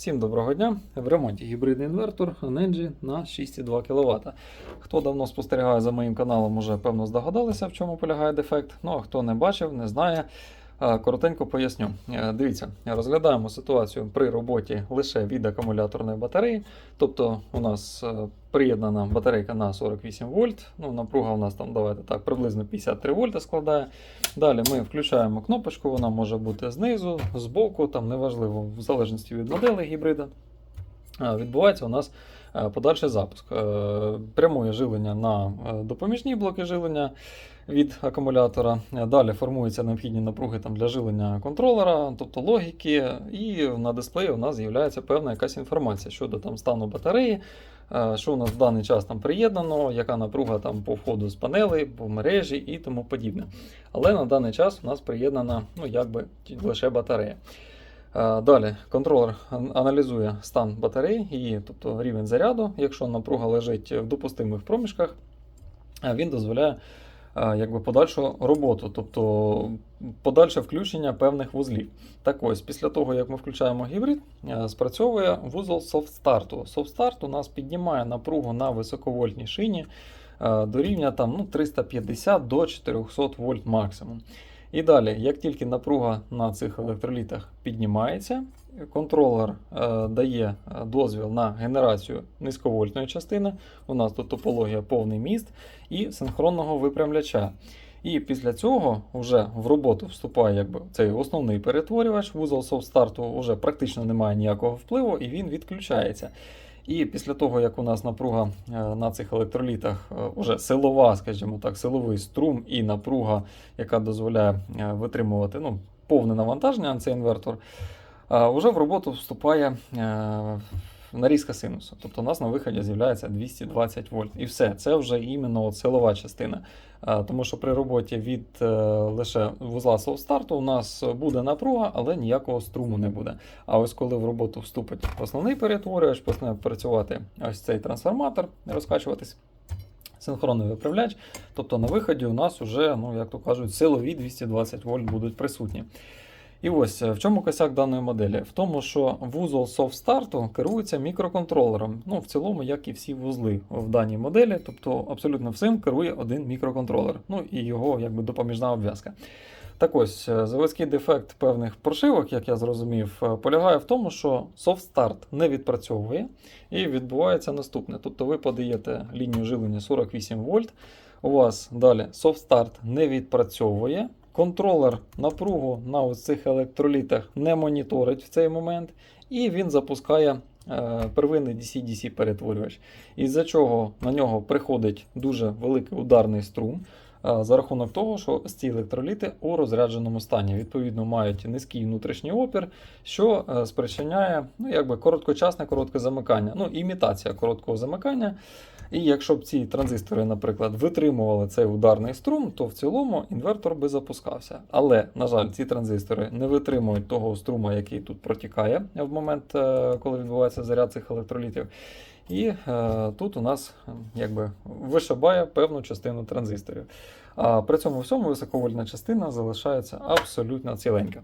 Всім доброго дня! В ремонті гібридний інвертор Nenji на 6,2 кВт. Хто давно спостерігає за моїм каналом, уже певно здогадалися, в чому полягає дефект. Ну а хто не бачив, не знає. Коротенько поясню. Е, Дивіться, розглядаємо ситуацію при роботі лише від акумуляторної батареї. Тобто у нас е, приєднана батарейка на 48 вольт. Ну, напруга у нас там давайте так, приблизно 53 вольта складає. Далі ми включаємо кнопочку, вона може бути знизу, збоку, там неважливо, в залежності від моделі гібрида. Відбувається у нас подальший запуск. Е, Прямує жилення на е, допоміжні блоки жилення від акумулятора. Е, Далі формуються необхідні напруги там, для жилення контролера, тобто логіки, і на дисплеї у нас з'являється певна якась інформація щодо там, стану батареї, е, що у нас в даний час там приєднано, яка напруга там по входу з панелей, по мережі і тому подібне. Але на даний час у нас приєднана ну, якби, лише батарея. Е, Далі контролер аналізує стан батареї, її, тобто рівень заряду. Якщо напруга лежить в допустимих проміжках, е, він дозволяє е, якби, подальшу роботу, тобто подальше включення певних вузлів. Так ось, після того, як ми включаємо гібрид, спрацьовує вузол. Soft start у нас піднімає напругу на високовольтній шині до рівня там, ну, 350 до 400 вольт максимум. І далі, як тільки напруга на цих електролітах піднімається, контролер е, дає е, дозвіл на генерацію низьковольтної частини. У нас тут топологія повний міст і синхронного випрямляча. І після цього вже в роботу вступає якби, цей основний перетворювач. Вузол софт-старту вже практично немає ніякого впливу, і він відключається. І після того, як у нас напруга е, на цих електролітах вже силова, скажімо так, силовий струм і напруга, яка дозволяє е, витримувати ну, повне навантаження на цей інвертор, е, вже в роботу вступає е, нарізка синусу. Тобто у нас на виході з'являється 220 вольт. І все, це вже іменно силова частина. Е, Тому що при роботі від е, лише вузла старту у нас буде напруга, але ніякого струму не буде. А ось коли в роботу вступить основний перетворювач, почне працювати ось цей трансформатор, розкачуватись. Синхронний виправляч, тобто на виході у нас вже, ну як то кажуть, силові 220 вольт будуть присутні. І ось е, в чому косяк даної моделі? В тому, що вузол софт-старту керується мікроконтролером. Ну, в цілому, як і всі вузли в даній моделі, тобто абсолютно всім керує один мікроконтролер. Ну і його якби допоміжна обв'язка. Так ось, е, заводський дефект певних прошивок, як я зрозумів, е, полягає в тому, що софт-старт не відпрацьовує і відбувається наступне. Тобто ви подаєте лінію жилення 48 вольт, у вас далі софт-старт не відпрацьовує. Контролер напругу на цих електролітах не моніторить в цей момент, і він запускає е, первинний DC-DC перетворювач. Із-за чого на нього приходить дуже великий ударний струм. е, За рахунок того, що ці електроліти у розрядженому стані відповідно мають низький внутрішній опір, що е, спричиняє ну, якби короткочасне коротке замикання, ну імітація короткого замикання. І якщо б ці транзистори, наприклад, витримували цей ударний струм, то в цілому інвертор би запускався. Але, на жаль, ці транзистори не витримують того струму, який тут протікає в момент, е, коли відбувається заряд цих електролітів. І е, тут у нас якби вишибає певну частину транзисторів. А при цьому всьому високовольтна частина залишається абсолютно ціленька.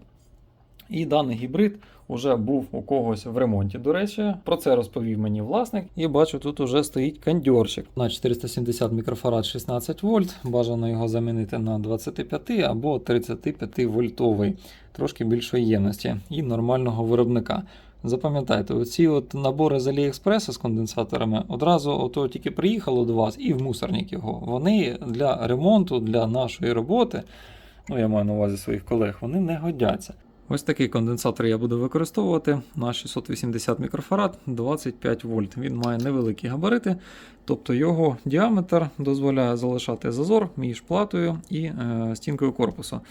І даний гібрид уже був у когось в ремонті. До речі, про це розповів мені власник. І бачу, тут уже стоїть кондьорчик на 470 мікрофарад 16 вольт. Бажано його замінити на 25 або 35 вольтовий, трошки більшої ємності і нормального виробника. Запам'ятайте, оці от набори з Аліекспреса з конденсаторами одразу ото тільки приїхало до вас і в мусорник його. Вони для ремонту, для нашої роботи, ну я маю на увазі своїх колег, вони не годяться. Ось такий конденсатор я буду використовувати на 680 мікрофарад 25 вольт. Він має невеликі габарити, тобто його діаметр дозволяє залишати зазор між платою і е, стінкою корпусу.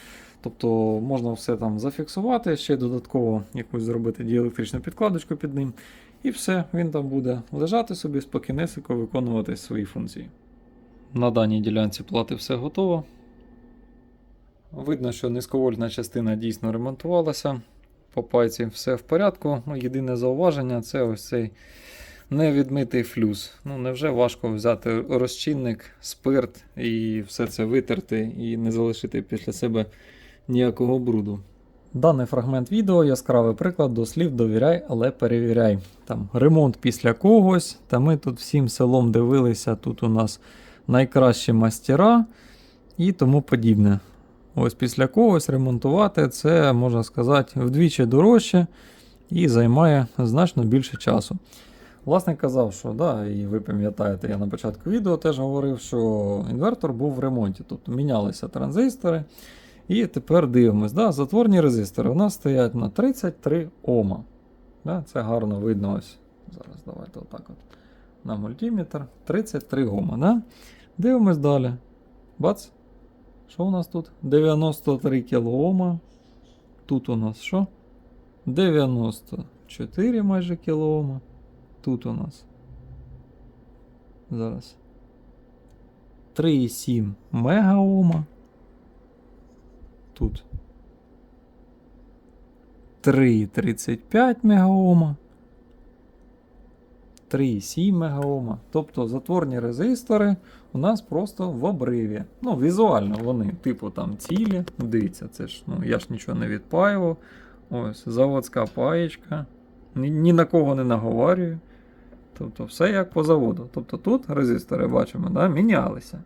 Тобто можна все там зафіксувати, ще додатково якусь зробити діелектричну підкладочку під ним. І все, він там буде лежати собі спокійнесенько виконувати свої функції. На даній ділянці плати все готово. Видно, що низьковольтна частина дійсно ремонтувалася. По пайці все в порядку. Ну, єдине зауваження це ось цей невідмитий флюс. Ну, невже важко взяти розчинник, спирт і все це витерти і не залишити після себе ніякого бруду. Даний фрагмент відео яскравий приклад до слів довіряй, але перевіряй. Там ремонт після когось. Та ми тут всім селом дивилися. Тут у нас найкращі мастера і тому подібне. Ось після когось ремонтувати це, можна сказати, вдвічі дорожче і займає значно більше часу. Власник казав, що да, і ви пам'ятаєте, я на початку відео теж говорив, що інвертор був в ремонті. Тобто мінялися транзистори. І тепер дивимось, да, затворні резистори у нас стоять на 33 Ома. Да, це гарно видно ось. Зараз давайте отак от. На мультиметр 33 Ома. Да? Дивимось далі. Бац. Що у нас тут? 93 кОм. Тут у нас що? 94 майже кОм. Тут у нас. Зараз. 3,7 мегаома. Тут. 3,35 мегаома. 3,7 мегаома. Тобто затворні резистори у нас просто в обриві. Ну, візуально вони, типу, там цілі. Дивіться, це ж, ну, я ж нічого не відпаював. Ось, заводська паєчка. Ні, ні на кого не наговарюю. Тобто, все як по заводу. Тобто тут резистори бачимо, да, мінялися.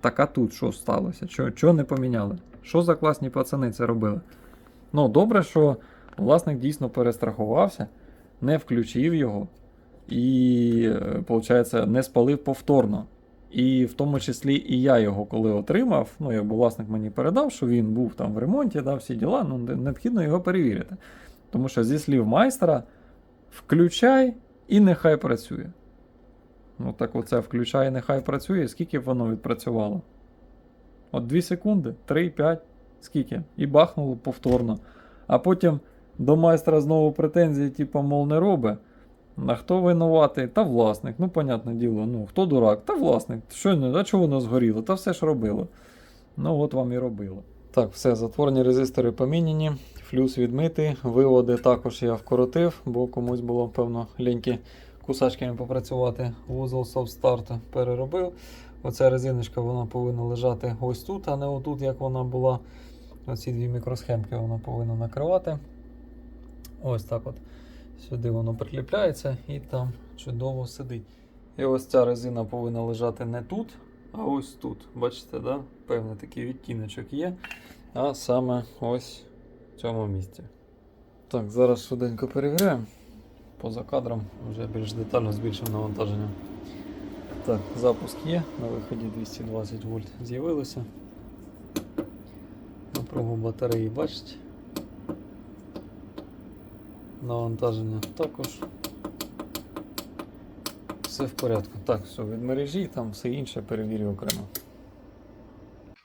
Так а тут що сталося? Чого, чого не поміняли? Що за класні пацани це робили? Ну, добре, що власник дійсно перестрахувався, не включив його і, виходить, не спалив повторно. І в тому числі і я його коли отримав, ну, якби власник мені передав, що він був там в ремонті, да, всі діла, ну, необхідно його перевірити. Тому що зі слів майстра, включай і нехай працює. Ну так оце включай і нехай працює, скільки воно відпрацювало? От 2 секунди, 3, 5, скільки? І бахнуло повторно. А потім до майстра знову претензії, типу, мов не робить. А хто винуватий? Та власник. Ну, понятне діло, ну хто дурак? Та власник. Що не, а чого воно згоріло? Та все ж робило. Ну, от вам і робило. Так, все, затворні резистори поміняні, флюс відмитий, виводи також я вкоротив, бо комусь було, певно, ліньки кусачками попрацювати. Вузол soft start переробив. Оця резиночка вона повинна лежати ось тут, а не отут, як вона була. Оці дві мікросхемки вона повинна накривати. Ось так от. Сюди воно приліпляється і там чудово сидить. І ось ця резина повинна лежати не тут, а ось тут. Бачите, да? певний такий відтіночок є. А саме ось в цьому місці. Так, зараз швиденько перевіряємо. Поза кадром вже більш детально збільшимо навантаження. Так, запуск є, на виході 220 вольт з'явилося. Напругу батареї бачите. Навантаження також. Все в порядку. Так, все, від мережі, там все інше перевірю окремо.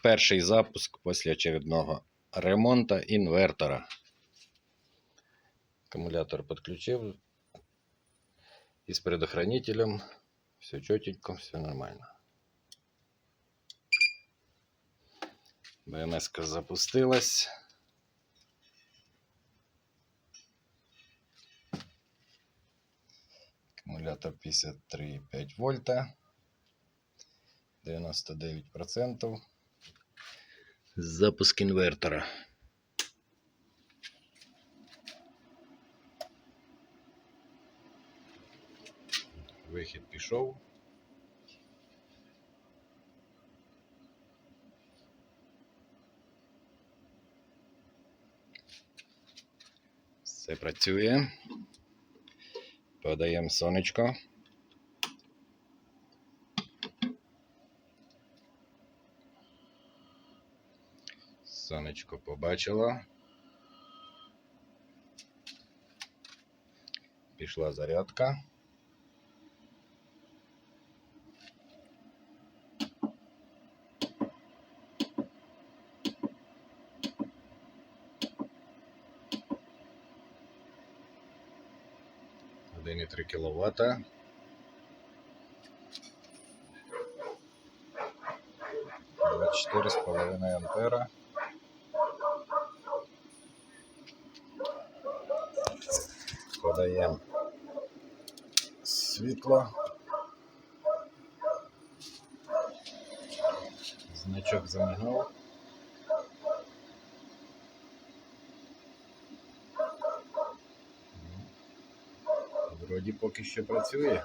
Перший запуск після очередного ремонту інвертора. Аккумулятор підключив. І з предохранителем. Все чотенько, все нормально. БМС запустилась. Аккумулятор 53,5 вольта. 99%. Запуск інвертора. Вихід пішов. Все працює. Подаємо сонечко. Сонечко побачила. Пішла зарядка. Один і три кіловата. Двадцять чотири з половиною ампера. Подаємо світло. Значок замигав. Вроді поки що працює.